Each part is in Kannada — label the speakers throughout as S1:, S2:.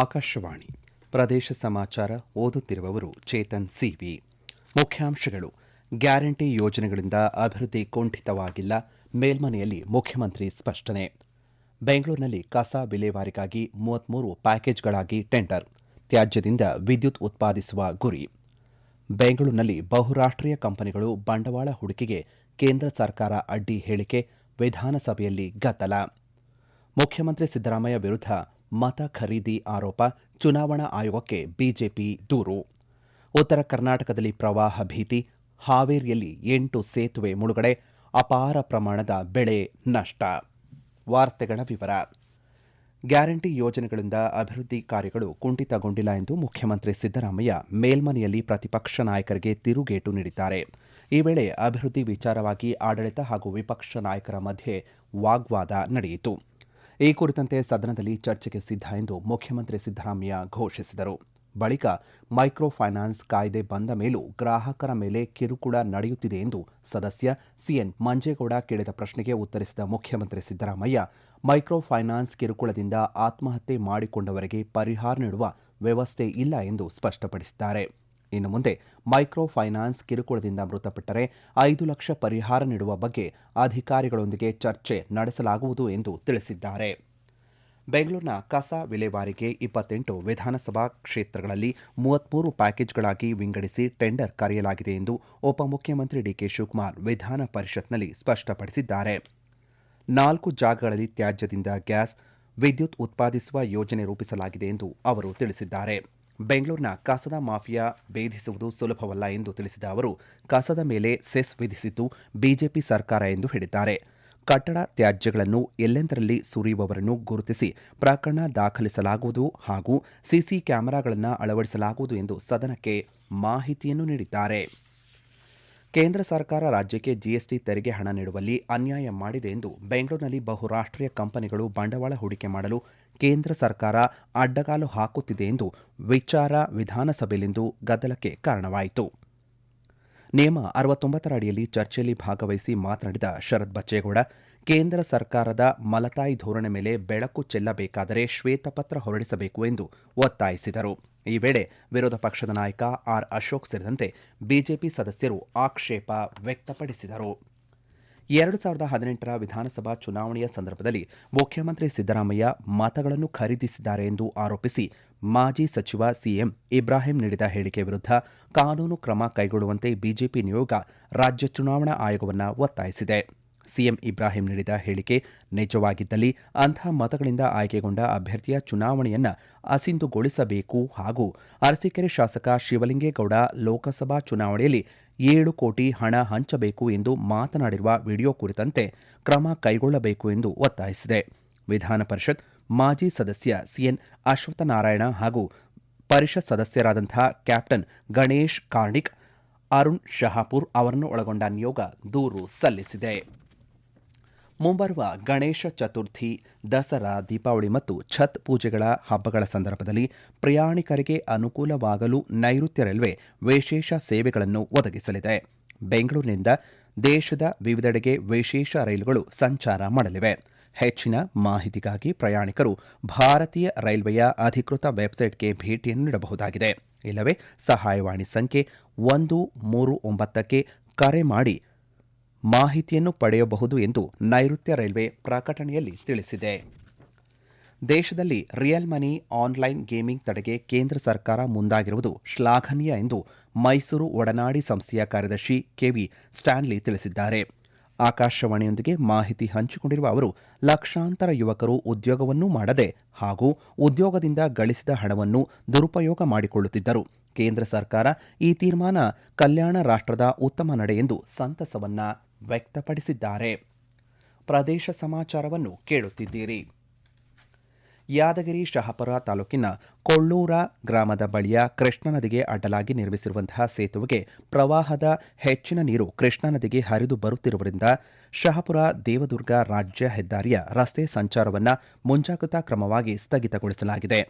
S1: ಆಕಾಶವಾಣಿ ಪ್ರದೇಶ ಸಮಾಚಾರ ಓದುತ್ತಿರುವವರು ಚೇತನ್ ಸಿವಿ ಮುಖ್ಯಾಂಶಗಳು ಗ್ಯಾರಂಟಿ ಯೋಜನೆಗಳಿಂದ ಅಭಿವೃದ್ಧಿ ಕುಂಠಿತವಾಗಿಲ್ಲ ಮೇಲ್ಮನೆಯಲ್ಲಿ ಮುಖ್ಯಮಂತ್ರಿ ಸ್ಪಷ್ಟನೆ ಬೆಂಗಳೂರಿನಲ್ಲಿ ಕಸ ವಿಲೇವಾರಿಗಾಗಿ ಮೂವತ್ಮೂರು ಪ್ಯಾಕೇಜ್ಗಳಾಗಿ ಟೆಂಡರ್ ತ್ಯಾಜ್ಯದಿಂದ ವಿದ್ಯುತ್ ಉತ್ಪಾದಿಸುವ ಗುರಿ ಬೆಂಗಳೂರಿನಲ್ಲಿ ಬಹುರಾಷ್ಟ್ರೀಯ ಕಂಪನಿಗಳು ಬಂಡವಾಳ ಹೂಡಿಕೆಗೆ ಕೇಂದ್ರ ಸರ್ಕಾರ ಅಡ್ಡಿ ಹೇಳಿಕೆ ವಿಧಾನಸಭೆಯಲ್ಲಿ ಗದ್ದಲ ಮುಖ್ಯಮಂತ್ರಿ ಸಿದ್ದರಾಮಯ್ಯ ವಿರುದ್ಧ ಮತ ಖರೀದಿ ಆರೋಪ ಚುನಾವಣಾ ಆಯೋಗಕ್ಕೆ ಬಿಜೆಪಿ ದೂರು ಉತ್ತರ ಕರ್ನಾಟಕದಲ್ಲಿ ಪ್ರವಾಹ ಭೀತಿ ಹಾವೇರಿಯಲ್ಲಿ ಎಂಟು ಸೇತುವೆ ಮುಳುಗಡೆ ಅಪಾರ ಪ್ರಮಾಣದ ಬೆಳೆ ನಷ್ಟ ವಾರ್ತೆಗಳ ವಿವರ ಗ್ಯಾರಂಟಿ ಯೋಜನೆಗಳಿಂದ ಅಭಿವೃದ್ಧಿ ಕಾರ್ಯಗಳು ಕುಂಠಿತಗೊಂಡಿಲ್ಲ ಎಂದು ಮುಖ್ಯಮಂತ್ರಿ ಸಿದ್ದರಾಮಯ್ಯ ಮೇಲ್ಮನೆಯಲ್ಲಿ ಪ್ರತಿಪಕ್ಷ ನಾಯಕರಿಗೆ ತಿರುಗೇಟು ನೀಡಿದ್ದಾರೆ ಈ ವೇಳೆ ಅಭಿವೃದ್ಧಿ ವಿಚಾರವಾಗಿ ಆಡಳಿತ ಹಾಗೂ ವಿಪಕ್ಷ ನಾಯಕರ ಮಧ್ಯೆ ವಾಗ್ವಾದ ನಡೆಯಿತು ಈ ಕುರಿತಂತೆ ಸದನದಲ್ಲಿ ಚರ್ಚೆಗೆ ಸಿದ್ಧ ಎಂದು ಮುಖ್ಯಮಂತ್ರಿ ಸಿದ್ದರಾಮಯ್ಯ ಘೋಷಿಸಿದರು ಬಳಿಕ ಮೈಕ್ರೋ ಫೈನಾನ್ಸ್ ಕಾಯ್ದೆ ಬಂದ ಮೇಲೂ ಗ್ರಾಹಕರ ಮೇಲೆ ಕಿರುಕುಳ ನಡೆಯುತ್ತಿದೆ ಎಂದು ಸದಸ್ಯ ಸಿಎನ್ ಮಂಜೇಗೌಡ ಕೇಳಿದ ಪ್ರಶ್ನೆಗೆ ಉತ್ತರಿಸಿದ ಮುಖ್ಯಮಂತ್ರಿ ಸಿದ್ದರಾಮಯ್ಯ ಮೈಕ್ರೋ ಫೈನಾನ್ಸ್ ಕಿರುಕುಳದಿಂದ ಆತ್ಮಹತ್ಯೆ ಮಾಡಿಕೊಂಡವರಿಗೆ ಪರಿಹಾರ ನೀಡುವ ವ್ಯವಸ್ಥೆ ಇಲ್ಲ ಎಂದು ಸ್ಪಷ್ಟಪಡಿಸಿದ್ದಾರೆ ಇನ್ನು ಮುಂದೆ ಮೈಕ್ರೋ ಫೈನಾನ್ಸ್ ಕಿರುಕುಳದಿಂದ ಮೃತಪಟ್ಟರೆ ಐದು ಲಕ್ಷ ಪರಿಹಾರ ನೀಡುವ ಬಗ್ಗೆ ಅಧಿಕಾರಿಗಳೊಂದಿಗೆ ಚರ್ಚೆ ನಡೆಸಲಾಗುವುದು ಎಂದು ತಿಳಿಸಿದ್ದಾರೆ ಬೆಂಗಳೂರಿನ ಕಸ ವಿಲೇವಾರಿಗೆ ಇಪ್ಪತ್ತೆಂಟು ವಿಧಾನಸಭಾ ಕ್ಷೇತ್ರಗಳಲ್ಲಿ ಮೂವತ್ಮೂರು ಪ್ಯಾಕೇಜ್ಗಳಾಗಿ ವಿಂಗಡಿಸಿ ಟೆಂಡರ್ ಕರೆಯಲಾಗಿದೆ ಎಂದು ಉಪಮುಖ್ಯಮಂತ್ರಿ ಡಿಕೆ ಶಿವಕುಮಾರ್ ವಿಧಾನ ಪರಿಷತ್ನಲ್ಲಿ ಸ್ಪಷ್ಟಪಡಿಸಿದ್ದಾರೆ ನಾಲ್ಕು ಜಾಗಗಳಲ್ಲಿ ತ್ಯಾಜ್ಯದಿಂದ ಗ್ಯಾಸ್ ವಿದ್ಯುತ್ ಉತ್ಪಾದಿಸುವ ಯೋಜನೆ ರೂಪಿಸಲಾಗಿದೆ ಎಂದು ಅವರು ತಿಳಿಸಿದ್ದಾರೆ ಬೆಂಗಳೂರಿನ ಕಸದ ಮಾಫಿಯಾ ಭೇದಿಸುವುದು ಸುಲಭವಲ್ಲ ಎಂದು ತಿಳಿಸಿದ ಅವರು ಕಸದ ಮೇಲೆ ಸೆಸ್ ವಿಧಿಸಿದ್ದು ಬಿಜೆಪಿ ಸರ್ಕಾರ ಎಂದು ಹೇಳಿದ್ದಾರೆ ಕಟ್ಟಡ ತ್ಯಾಜ್ಯಗಳನ್ನು ಎಲ್ಲೆಂದರಲ್ಲಿ ಸುರಿಯುವವರನ್ನು ಗುರುತಿಸಿ ಪ್ರಕರಣ ದಾಖಲಿಸಲಾಗುವುದು ಹಾಗೂ ಸಿಸಿ ಕ್ಯಾಮೆರಾಗಳನ್ನು ಅಳವಡಿಸಲಾಗುವುದು ಎಂದು ಸದನಕ್ಕೆ ಮಾಹಿತಿಯನ್ನು ನೀಡಿದ್ದಾರೆ ಕೇಂದ್ರ ಸರ್ಕಾರ ರಾಜ್ಯಕ್ಕೆ ಜಿಎಸ್ಟಿ ತೆರಿಗೆ ಹಣ ನೀಡುವಲ್ಲಿ ಅನ್ಯಾಯ ಮಾಡಿದೆ ಎಂದು ಬೆಂಗಳೂರಿನಲ್ಲಿ ಬಹುರಾಷ್ಟ್ರೀಯ ಕಂಪನಿಗಳು ಬಂಡವಾಳ ಹೂಡಿಕೆ ಮಾಡಲು ಕೇಂದ್ರ ಸರ್ಕಾರ ಅಡ್ಡಗಾಲು ಹಾಕುತ್ತಿದೆ ಎಂದು ವಿಚಾರ ವಿಧಾನಸಭೆಯಲ್ಲಿಂದು ಗದ್ದಲಕ್ಕೆ ಕಾರಣವಾಯಿತು ನಿಯಮ ಅರವತ್ತೊಂಬತ್ತರ ಅಡಿಯಲ್ಲಿ ಚರ್ಚೆಯಲ್ಲಿ ಭಾಗವಹಿಸಿ ಮಾತನಾಡಿದ ಶರತ್ ಬಚ್ಚೇಗೌಡ ಕೇಂದ್ರ ಸರ್ಕಾರದ ಮಲತಾಯಿ ಧೋರಣೆ ಮೇಲೆ ಬೆಳಕು ಚೆಲ್ಲಬೇಕಾದರೆ ಶ್ವೇತಪತ್ರ ಹೊರಡಿಸಬೇಕು ಎಂದು ಒತ್ತಾಯಿಸಿದರು ಈ ವೇಳೆ ವಿರೋಧ ಪಕ್ಷದ ನಾಯಕ ಆರ್ ಅಶೋಕ್ ಸೇರಿದಂತೆ ಬಿಜೆಪಿ ಸದಸ್ಯರು ಆಕ್ಷೇಪ ವ್ಯಕ್ತಪಡಿಸಿದರು ಎರಡು ಸಾವಿರದ ಹದಿನೆಂಟರ ವಿಧಾನಸಭಾ ಚುನಾವಣೆಯ ಸಂದರ್ಭದಲ್ಲಿ ಮುಖ್ಯಮಂತ್ರಿ ಸಿದ್ದರಾಮಯ್ಯ ಮತಗಳನ್ನು ಖರೀದಿಸಿದ್ದಾರೆ ಎಂದು ಆರೋಪಿಸಿ ಮಾಜಿ ಸಚಿವ ಸಿಎಂ ಇಬ್ರಾಹಿಂ ನೀಡಿದ ಹೇಳಿಕೆ ವಿರುದ್ಧ ಕಾನೂನು ಕ್ರಮ ಕೈಗೊಳ್ಳುವಂತೆ ಬಿಜೆಪಿ ನಿಯೋಗ ರಾಜ್ಯ ಚುನಾವಣಾ ಆಯೋಗವನ್ನು ಒತ್ತಾಯಿಸಿದೆ ಸಿಎಂ ಇಬ್ರಾಹಿಂ ನೀಡಿದ ಹೇಳಿಕೆ ನಿಜವಾಗಿದ್ದಲ್ಲಿ ಅಂಥ ಮತಗಳಿಂದ ಆಯ್ಕೆಗೊಂಡ ಅಭ್ಯರ್ಥಿಯ ಚುನಾವಣೆಯನ್ನ ಅಸಿಂಧುಗೊಳಿಸಬೇಕು ಹಾಗೂ ಅರಸೀಕೆರೆ ಶಾಸಕ ಶಿವಲಿಂಗೇಗೌಡ ಲೋಕಸಭಾ ಚುನಾವಣೆಯಲ್ಲಿ ಏಳು ಕೋಟಿ ಹಣ ಹಂಚಬೇಕು ಎಂದು ಮಾತನಾಡಿರುವ ವಿಡಿಯೋ ಕುರಿತಂತೆ ಕ್ರಮ ಕೈಗೊಳ್ಳಬೇಕು ಎಂದು ಒತ್ತಾಯಿಸಿದೆ ವಿಧಾನ ಪರಿಷತ್ ಮಾಜಿ ಸದಸ್ಯ ಸಿಎನ್ ನಾರಾಯಣ ಹಾಗೂ ಪರಿಷತ್ ಸದಸ್ಯರಾದಂಥ ಕ್ಯಾಪ್ಟನ್ ಗಣೇಶ್ ಕಾರ್ಣಿಕ್ ಅರುಣ್ ಶಹಾಪುರ್ ಅವರನ್ನು ಒಳಗೊಂಡ ನಿಯೋಗ ದೂರು ಸಲ್ಲಿಸಿದೆ ಮುಂಬರುವ ಗಣೇಶ ಚತುರ್ಥಿ ದಸರಾ ದೀಪಾವಳಿ ಮತ್ತು ಛತ್ ಪೂಜೆಗಳ ಹಬ್ಬಗಳ ಸಂದರ್ಭದಲ್ಲಿ ಪ್ರಯಾಣಿಕರಿಗೆ ಅನುಕೂಲವಾಗಲು ನೈಋತ್ಯ ರೈಲ್ವೆ ವಿಶೇಷ ಸೇವೆಗಳನ್ನು ಒದಗಿಸಲಿದೆ ಬೆಂಗಳೂರಿನಿಂದ ದೇಶದ ವಿವಿಧೆಡೆಗೆ ವಿಶೇಷ ರೈಲುಗಳು ಸಂಚಾರ ಮಾಡಲಿವೆ ಹೆಚ್ಚಿನ ಮಾಹಿತಿಗಾಗಿ ಪ್ರಯಾಣಿಕರು ಭಾರತೀಯ ರೈಲ್ವೆಯ ಅಧಿಕೃತ ವೆಬ್ಸೈಟ್ಗೆ ಭೇಟಿಯನ್ನು ನೀಡಬಹುದಾಗಿದೆ ಇಲ್ಲವೇ ಸಹಾಯವಾಣಿ ಸಂಖ್ಯೆ ಒಂದು ಮೂರು ಒಂಬತ್ತಕ್ಕೆ ಕರೆ ಮಾಡಿ ಮಾಹಿತಿಯನ್ನು ಪಡೆಯಬಹುದು ಎಂದು ನೈಋತ್ಯ ರೈಲ್ವೆ ಪ್ರಕಟಣೆಯಲ್ಲಿ ತಿಳಿಸಿದೆ ದೇಶದಲ್ಲಿ ರಿಯಲ್ ಮನಿ ಆನ್ಲೈನ್ ಗೇಮಿಂಗ್ ತಡೆಗೆ ಕೇಂದ್ರ ಸರ್ಕಾರ ಮುಂದಾಗಿರುವುದು ಶ್ಲಾಘನೀಯ ಎಂದು ಮೈಸೂರು ಒಡನಾಡಿ ಸಂಸ್ಥೆಯ ಕಾರ್ಯದರ್ಶಿ ಕೆವಿ ಸ್ಟ್ಯಾನ್ಲಿ ತಿಳಿಸಿದ್ದಾರೆ ಆಕಾಶವಾಣಿಯೊಂದಿಗೆ ಮಾಹಿತಿ ಹಂಚಿಕೊಂಡಿರುವ ಅವರು ಲಕ್ಷಾಂತರ ಯುವಕರು ಉದ್ಯೋಗವನ್ನೂ ಮಾಡದೆ ಹಾಗೂ ಉದ್ಯೋಗದಿಂದ ಗಳಿಸಿದ ಹಣವನ್ನು ದುರುಪಯೋಗ ಮಾಡಿಕೊಳ್ಳುತ್ತಿದ್ದರು ಕೇಂದ್ರ ಸರ್ಕಾರ ಈ ತೀರ್ಮಾನ ಕಲ್ಯಾಣ ರಾಷ್ಟ್ರದ ಉತ್ತಮ ನಡೆ ಎಂದು ಸಂತಸವನ್ನ ವ್ಯಕ್ತಪಡಿಸಿದ್ದಾರೆ ಪ್ರದೇಶ ಸಮಾಚಾರವನ್ನು ಕೇಳುತ್ತಿದ್ದೀರಿ ಯಾದಗಿರಿ ಶಹಾಪುರ ತಾಲೂಕಿನ ಕೊಳ್ಳೂರ ಗ್ರಾಮದ ಬಳಿಯ ಕೃಷ್ಣಾ ನದಿಗೆ ಅಡ್ಡಲಾಗಿ ನಿರ್ಮಿಸಿರುವಂತಹ ಸೇತುವೆಗೆ ಪ್ರವಾಹದ ಹೆಚ್ಚಿನ ನೀರು ಕೃಷ್ಣಾ ನದಿಗೆ ಹರಿದು ಬರುತ್ತಿರುವುದರಿಂದ ಶಹಾಪುರ ದೇವದುರ್ಗ ರಾಜ್ಯ ಹೆದ್ದಾರಿಯ ರಸ್ತೆ ಸಂಚಾರವನ್ನು ಮುಂಜಾಗ್ರತಾ ಕ್ರಮವಾಗಿ ಸ್ಥಗಿತಗೊಳಿಸಲಾಗಿದೆ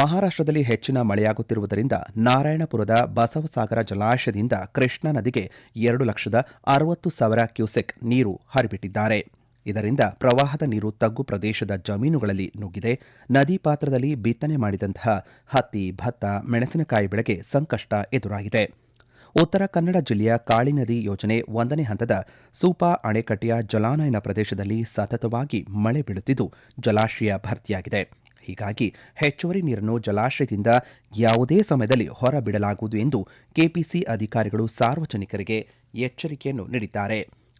S1: ಮಹಾರಾಷ್ಟ್ರದಲ್ಲಿ ಹೆಚ್ಚಿನ ಮಳೆಯಾಗುತ್ತಿರುವುದರಿಂದ ನಾರಾಯಣಪುರದ ಬಸವಸಾಗರ ಜಲಾಶಯದಿಂದ ಕೃಷ್ಣಾ ನದಿಗೆ ಎರಡು ಲಕ್ಷದ ಅರವತ್ತು ಸಾವಿರ ಕ್ಯೂಸೆಕ್ ನೀರು ಹರಿಬಿಟ್ಟಿದ್ದಾರೆ ಇದರಿಂದ ಪ್ರವಾಹದ ನೀರು ತಗ್ಗು ಪ್ರದೇಶದ ಜಮೀನುಗಳಲ್ಲಿ ನುಗ್ಗಿದೆ ನದಿ ಪಾತ್ರದಲ್ಲಿ ಬಿತ್ತನೆ ಮಾಡಿದಂತಹ ಹತ್ತಿ ಭತ್ತ ಮೆಣಸಿನಕಾಯಿ ಬೆಳೆಗೆ ಸಂಕಷ್ಟ ಎದುರಾಗಿದೆ ಉತ್ತರ ಕನ್ನಡ ಜಿಲ್ಲೆಯ ಕಾಳಿ ನದಿ ಯೋಜನೆ ಒಂದನೇ ಹಂತದ ಸೂಪಾ ಅಣೆಕಟ್ಟೆಯ ಜಲಾನಯನ ಪ್ರದೇಶದಲ್ಲಿ ಸತತವಾಗಿ ಮಳೆ ಬೀಳುತ್ತಿದ್ದು ಜಲಾಶಯ ಭರ್ತಿಯಾಗಿದೆ ಹೀಗಾಗಿ ಹೆಚ್ಚುವರಿ ನೀರನ್ನು ಜಲಾಶಯದಿಂದ ಯಾವುದೇ ಸಮಯದಲ್ಲಿ ಹೊರಬಿಡಲಾಗುವುದು ಎಂದು ಕೆಪಿಸಿ ಅಧಿಕಾರಿಗಳು ಸಾರ್ವಜನಿಕರಿಗೆ ಎಚ್ಚರಿಕೆಯನ್ನು ನೀಡಿದ್ದಾರೆ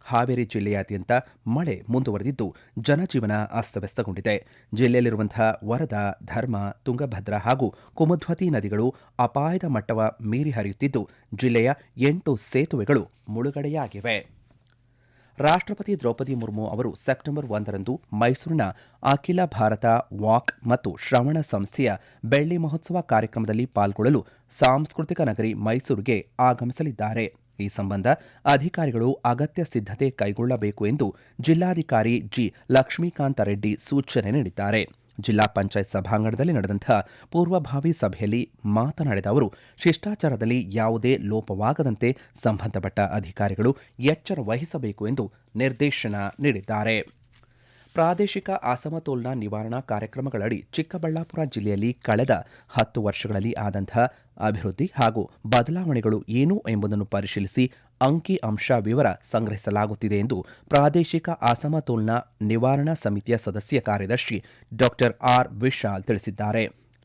S1: ಹಾವೇರಿ ಜಿಲ್ಲೆಯಾದ್ಯಂತ ಮಳೆ ಮುಂದುವರೆದಿದ್ದು ಜನಜೀವನ ಅಸ್ತವ್ಯಸ್ತಗೊಂಡಿದೆ ಜಿಲ್ಲೆಯಲ್ಲಿರುವಂತಹ ವರದಾ ಧರ್ಮ ತುಂಗಭದ್ರಾ ಹಾಗೂ ಕುಮಧ್ವತಿ ನದಿಗಳು ಅಪಾಯದ ಮಟ್ಟವ ಮೀರಿ ಹರಿಯುತ್ತಿದ್ದು ಜಿಲ್ಲೆಯ ಎಂಟು ಸೇತುವೆಗಳು ಮುಳುಗಡೆಯಾಗಿವೆ ರಾಷ್ಟ್ರಪತಿ ದ್ರೌಪದಿ ಮುರ್ಮು ಅವರು ಸೆಪ್ಟೆಂಬರ್ ಒಂದರಂದು ಮೈಸೂರಿನ ಅಖಿಲ ಭಾರತ ವಾಕ್ ಮತ್ತು ಶ್ರವಣ ಸಂಸ್ಥೆಯ ಬೆಳ್ಳಿ ಮಹೋತ್ಸವ ಕಾರ್ಯಕ್ರಮದಲ್ಲಿ ಪಾಲ್ಗೊಳ್ಳಲು ಸಾಂಸ್ಕೃತಿಕ ನಗರಿ ಮೈಸೂರಿಗೆ ಆಗಮಿಸಲಿದ್ದಾರೆ ಈ ಸಂಬಂಧ ಅಧಿಕಾರಿಗಳು ಅಗತ್ಯ ಸಿದ್ಧತೆ ಕೈಗೊಳ್ಳಬೇಕು ಎಂದು ಜಿಲ್ಲಾಧಿಕಾರಿ ಜಿ ಲಕ್ಷ್ಮೀಕಾಂತ ರೆಡ್ಡಿ ಸೂಚನೆ ನೀಡಿದ್ದಾರೆ ಜಿಲ್ಲಾ ಪಂಚಾಯತ್ ಸಭಾಂಗಣದಲ್ಲಿ ನಡೆದಂತಹ ಪೂರ್ವಭಾವಿ ಸಭೆಯಲ್ಲಿ ಮಾತನಾಡಿದ ಅವರು ಶಿಷ್ಟಾಚಾರದಲ್ಲಿ ಯಾವುದೇ ಲೋಪವಾಗದಂತೆ ಸಂಬಂಧಪಟ್ಟ ಅಧಿಕಾರಿಗಳು ಎಚ್ಚರ ವಹಿಸಬೇಕು ಎಂದು ನಿರ್ದೇಶನ ನೀಡಿದ್ದಾರೆ ಪ್ರಾದೇಶಿಕ ಅಸಮತೋಲನ ನಿವಾರಣಾ ಕಾರ್ಯಕ್ರಮಗಳಡಿ ಚಿಕ್ಕಬಳ್ಳಾಪುರ ಜಿಲ್ಲೆಯಲ್ಲಿ ಕಳೆದ ಹತ್ತು ವರ್ಷಗಳಲ್ಲಿ ಆದಂತಹ ಅಭಿವೃದ್ಧಿ ಹಾಗೂ ಬದಲಾವಣೆಗಳು ಏನು ಎಂಬುದನ್ನು ಪರಿಶೀಲಿಸಿ ಅಂಕಿ ಅಂಶ ವಿವರ ಸಂಗ್ರಹಿಸಲಾಗುತ್ತಿದೆ ಎಂದು ಪ್ರಾದೇಶಿಕ ಅಸಮತೋಲನ ನಿವಾರಣಾ ಸಮಿತಿಯ ಸದಸ್ಯ ಕಾರ್ಯದರ್ಶಿ ಡಾಕ್ಟರ್ ಆರ್ ವಿಶಾಲ್ ತಿಳಿಸಿದ್ದಾರೆ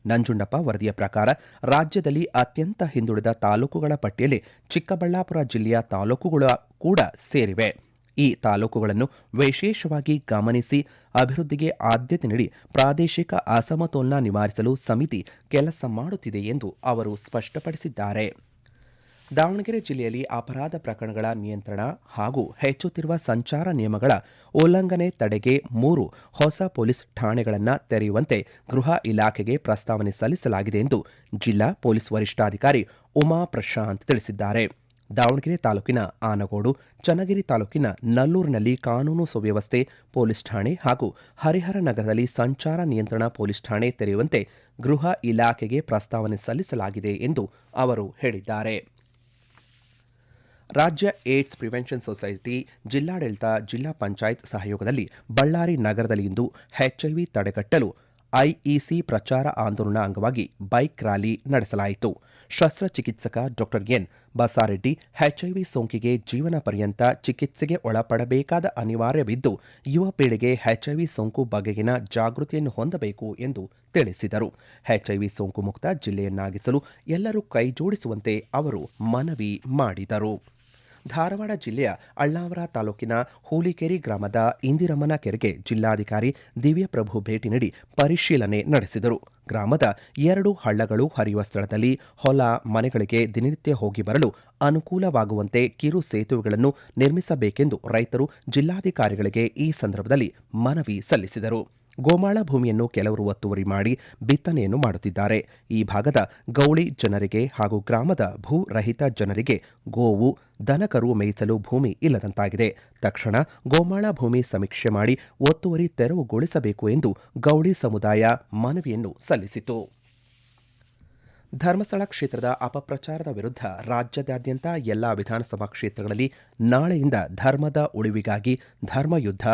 S1: ನಂಜುಂಡಪ್ಪ ವರದಿಯ ಪ್ರಕಾರ ರಾಜ್ಯದಲ್ಲಿ ಅತ್ಯಂತ ಹಿಂದುಳಿದ ತಾಲೂಕುಗಳ ಪಟ್ಟಿಯಲ್ಲಿ ಚಿಕ್ಕಬಳ್ಳಾಪುರ ಜಿಲ್ಲೆಯ ತಾಲೂಕುಗಳು ಕೂಡ ಸೇರಿವೆ ಈ ತಾಲೂಕುಗಳನ್ನು ವಿಶೇಷವಾಗಿ ಗಮನಿಸಿ ಅಭಿವೃದ್ಧಿಗೆ ಆದ್ಯತೆ ನೀಡಿ ಪ್ರಾದೇಶಿಕ ಅಸಮತೋಲನ ನಿವಾರಿಸಲು ಸಮಿತಿ ಕೆಲಸ ಮಾಡುತ್ತಿದೆ ಎಂದು ಅವರು ಸ್ಪಷ್ಟಪಡಿಸಿದ್ದಾರೆ ದಾವಣಗೆರೆ ಜಿಲ್ಲೆಯಲ್ಲಿ ಅಪರಾಧ ಪ್ರಕರಣಗಳ ನಿಯಂತ್ರಣ ಹಾಗೂ ಹೆಚ್ಚುತ್ತಿರುವ ಸಂಚಾರ ನಿಯಮಗಳ ಉಲ್ಲಂಘನೆ ತಡೆಗೆ ಮೂರು ಹೊಸ ಪೊಲೀಸ್ ಠಾಣೆಗಳನ್ನು ತೆರೆಯುವಂತೆ ಗೃಹ ಇಲಾಖೆಗೆ ಪ್ರಸ್ತಾವನೆ ಸಲ್ಲಿಸಲಾಗಿದೆ ಎಂದು ಜಿಲ್ಲಾ ಪೊಲೀಸ್ ವರಿಷ್ಠಾಧಿಕಾರಿ ಉಮಾ ಪ್ರಶಾಂತ್ ತಿಳಿಸಿದ್ದಾರೆ ದಾವಣಗೆರೆ ತಾಲೂಕಿನ ಆನಗೋಡು ಚನ್ನಗಿರಿ ತಾಲೂಕಿನ ನಲ್ಲೂರಿನಲ್ಲಿ ಕಾನೂನು ಸುವ್ಯವಸ್ಥೆ ಪೊಲೀಸ್ ಠಾಣೆ ಹಾಗೂ ಹರಿಹರ ನಗರದಲ್ಲಿ ಸಂಚಾರ ನಿಯಂತ್ರಣ ಪೊಲೀಸ್ ಠಾಣೆ ತೆರೆಯುವಂತೆ ಗೃಹ ಇಲಾಖೆಗೆ ಪ್ರಸ್ತಾವನೆ ಸಲ್ಲಿಸಲಾಗಿದೆ ಎಂದು ಅವರು ಹೇಳಿದ್ದಾರೆ ರಾಜ್ಯ ಏಡ್ಸ್ ಪ್ರಿವೆನ್ಷನ್ ಸೊಸೈಟಿ ಜಿಲ್ಲಾಡಳಿತ ಜಿಲ್ಲಾ ಪಂಚಾಯತ್ ಸಹಯೋಗದಲ್ಲಿ ಬಳ್ಳಾರಿ ನಗರದಲ್ಲಿಂದು ಎಚ್ಐವಿ ತಡೆಗಟ್ಟಲು ಐಇಸಿ ಪ್ರಚಾರ ಆಂದೋಲನ ಅಂಗವಾಗಿ ಬೈಕ್ ರ್ಯಾಲಿ ನಡೆಸಲಾಯಿತು ಶಸ್ತ್ರಚಿಕಿತ್ಸಕ ಡಾಕ್ಟರ್ ಎನ್ ಬಸಾರೆಡ್ಡಿ ಎಚ್ಐವಿ ಸೋಂಕಿಗೆ ಜೀವನ ಪರ್ಯಂತ ಚಿಕಿತ್ಸೆಗೆ ಒಳಪಡಬೇಕಾದ ಅನಿವಾರ್ಯವಿದ್ದು ಯುವ ಪೀಳಿಗೆ ಎಚ್ಐವಿ ಸೋಂಕು ಬಗೆಗಿನ ಜಾಗೃತಿಯನ್ನು ಹೊಂದಬೇಕು ಎಂದು ತಿಳಿಸಿದರು ಎಚ್ಐವಿ ಸೋಂಕು ಮುಕ್ತ ಜಿಲ್ಲೆಯನ್ನಾಗಿಸಲು ಎಲ್ಲರೂ ಕೈಜೋಡಿಸುವಂತೆ ಅವರು ಮನವಿ ಮಾಡಿದರು ಧಾರವಾಡ ಜಿಲ್ಲೆಯ ಅಳ್ಳಾವರ ತಾಲೂಕಿನ ಹೂಲಿಕೇರಿ ಗ್ರಾಮದ ಇಂದಿರಮ್ಮನ ಕೆರೆಗೆ ಜಿಲ್ಲಾಧಿಕಾರಿ ದಿವ್ಯಪ್ರಭು ಭೇಟಿ ನೀಡಿ ಪರಿಶೀಲನೆ ನಡೆಸಿದರು ಗ್ರಾಮದ ಎರಡು ಹಳ್ಳಗಳು ಹರಿಯುವ ಸ್ಥಳದಲ್ಲಿ ಹೊಲ ಮನೆಗಳಿಗೆ ದಿನನಿತ್ಯ ಹೋಗಿ ಬರಲು ಅನುಕೂಲವಾಗುವಂತೆ ಕಿರು ಸೇತುವೆಗಳನ್ನು ನಿರ್ಮಿಸಬೇಕೆಂದು ರೈತರು ಜಿಲ್ಲಾಧಿಕಾರಿಗಳಿಗೆ ಈ ಸಂದರ್ಭದಲ್ಲಿ ಮನವಿ ಸಲ್ಲಿಸಿದರು ಗೋಮಾಳ ಭೂಮಿಯನ್ನು ಕೆಲವರು ಒತ್ತುವರಿ ಮಾಡಿ ಬಿತ್ತನೆಯನ್ನು ಮಾಡುತ್ತಿದ್ದಾರೆ ಈ ಭಾಗದ ಗೌಳಿ ಜನರಿಗೆ ಹಾಗೂ ಗ್ರಾಮದ ಭೂ ರಹಿತ ಜನರಿಗೆ ಗೋವು ದನಕರು ಮೇಯಿಸಲು ಭೂಮಿ ಇಲ್ಲದಂತಾಗಿದೆ ತಕ್ಷಣ ಗೋಮಾಳ ಭೂಮಿ ಸಮೀಕ್ಷೆ ಮಾಡಿ ಒತ್ತುವರಿ ತೆರವುಗೊಳಿಸಬೇಕು ಎಂದು ಗೌಳಿ ಸಮುದಾಯ ಮನವಿಯನ್ನು ಸಲ್ಲಿಸಿತು ಧರ್ಮಸ್ಥಳ ಕ್ಷೇತ್ರದ ಅಪಪ್ರಚಾರದ ವಿರುದ್ಧ ರಾಜ್ಯದಾದ್ಯಂತ ಎಲ್ಲಾ ವಿಧಾನಸಭಾ ಕ್ಷೇತ್ರಗಳಲ್ಲಿ ನಾಳೆಯಿಂದ ಧರ್ಮದ ಉಳಿವಿಗಾಗಿ ಧರ್ಮಯುದ್ಧ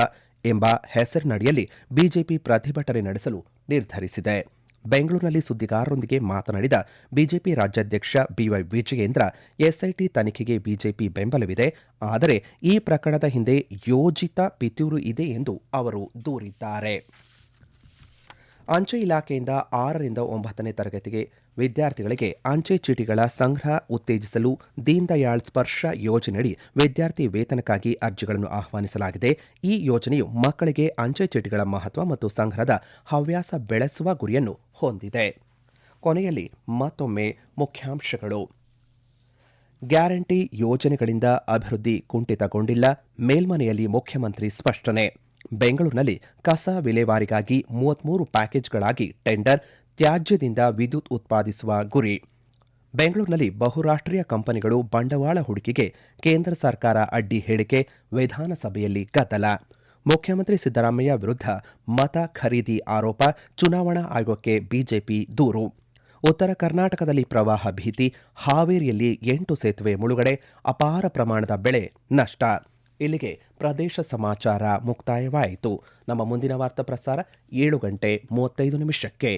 S1: ಎಂಬ ಹೆಸರಿನಡಿಯಲ್ಲಿ ಬಿಜೆಪಿ ಪ್ರತಿಭಟನೆ ನಡೆಸಲು ನಿರ್ಧರಿಸಿದೆ ಬೆಂಗಳೂರಿನಲ್ಲಿ ಸುದ್ದಿಗಾರರೊಂದಿಗೆ ಮಾತನಾಡಿದ ಬಿಜೆಪಿ ರಾಜ್ಯಾಧ್ಯಕ್ಷ ಬಿವೈ ವಿಜಯೇಂದ್ರ ಎಸ್ಐಟಿ ತನಿಖೆಗೆ ಬಿಜೆಪಿ ಬೆಂಬಲವಿದೆ ಆದರೆ ಈ ಪ್ರಕರಣದ ಹಿಂದೆ ಯೋಜಿತ ಪಿತೂರು ಇದೆ ಎಂದು ಅವರು ದೂರಿದ್ದಾರೆ ಅಂಚೆ ಇಲಾಖೆಯಿಂದ ಆರರಿಂದ ಒಂಬತ್ತನೇ ತರಗತಿಗೆ ವಿದ್ಯಾರ್ಥಿಗಳಿಗೆ ಅಂಚೆ ಚೀಟಿಗಳ ಸಂಗ್ರಹ ಉತ್ತೇಜಿಸಲು ದೀನ್ ದಯಾಳ್ ಸ್ಪರ್ಶ ಯೋಜನೆಯಡಿ ವಿದ್ಯಾರ್ಥಿ ವೇತನಕ್ಕಾಗಿ ಅರ್ಜಿಗಳನ್ನು ಆಹ್ವಾನಿಸಲಾಗಿದೆ ಈ ಯೋಜನೆಯು ಮಕ್ಕಳಿಗೆ ಅಂಚೆ ಚೀಟಿಗಳ ಮಹತ್ವ ಮತ್ತು ಸಂಗ್ರಹದ ಹವ್ಯಾಸ ಬೆಳೆಸುವ ಗುರಿಯನ್ನು ಹೊಂದಿದೆ ಕೊನೆಯಲ್ಲಿ ಮತ್ತೊಮ್ಮೆ ಮುಖ್ಯಾಂಶಗಳು ಗ್ಯಾರಂಟಿ ಯೋಜನೆಗಳಿಂದ ಅಭಿವೃದ್ಧಿ ಕುಂಠಿತಗೊಂಡಿಲ್ಲ ಮೇಲ್ಮನೆಯಲ್ಲಿ ಮುಖ್ಯಮಂತ್ರಿ ಸ್ಪಷ್ಟನೆ ಬೆಂಗಳೂರಿನಲ್ಲಿ ಕಸ ವಿಲೇವಾರಿಗಾಗಿ ಮೂವತ್ಮೂರು ಪ್ಯಾಕೇಜ್ಗಳಾಗಿ ಟೆಂಡರ್ ತ್ಯಾಜ್ಯದಿಂದ ವಿದ್ಯುತ್ ಉತ್ಪಾದಿಸುವ ಗುರಿ ಬೆಂಗಳೂರಿನಲ್ಲಿ ಬಹುರಾಷ್ಟ್ರೀಯ ಕಂಪನಿಗಳು ಬಂಡವಾಳ ಹೂಡಿಕೆಗೆ ಕೇಂದ್ರ ಸರ್ಕಾರ ಅಡ್ಡಿ ಹೇಳಿಕೆ ವಿಧಾನಸಭೆಯಲ್ಲಿ ಗದ್ದಲ ಮುಖ್ಯಮಂತ್ರಿ ಸಿದ್ದರಾಮಯ್ಯ ವಿರುದ್ಧ ಮತ ಖರೀದಿ ಆರೋಪ ಚುನಾವಣಾ ಆಯೋಗಕ್ಕೆ ಬಿಜೆಪಿ ದೂರು ಉತ್ತರ ಕರ್ನಾಟಕದಲ್ಲಿ ಪ್ರವಾಹ ಭೀತಿ ಹಾವೇರಿಯಲ್ಲಿ ಎಂಟು ಸೇತುವೆ ಮುಳುಗಡೆ ಅಪಾರ ಪ್ರಮಾಣದ ಬೆಳೆ ನಷ್ಟ ಇಲ್ಲಿಗೆ ಪ್ರದೇಶ ಸಮಾಚಾರ ಮುಕ್ತಾಯವಾಯಿತು ನಮ್ಮ ಮುಂದಿನ ವಾರ್ತಾ ಪ್ರಸಾರ ಏಳು ಗಂಟೆ ಮೂವತ್ತೈದು ನಿಮಿಷಕ್ಕೆ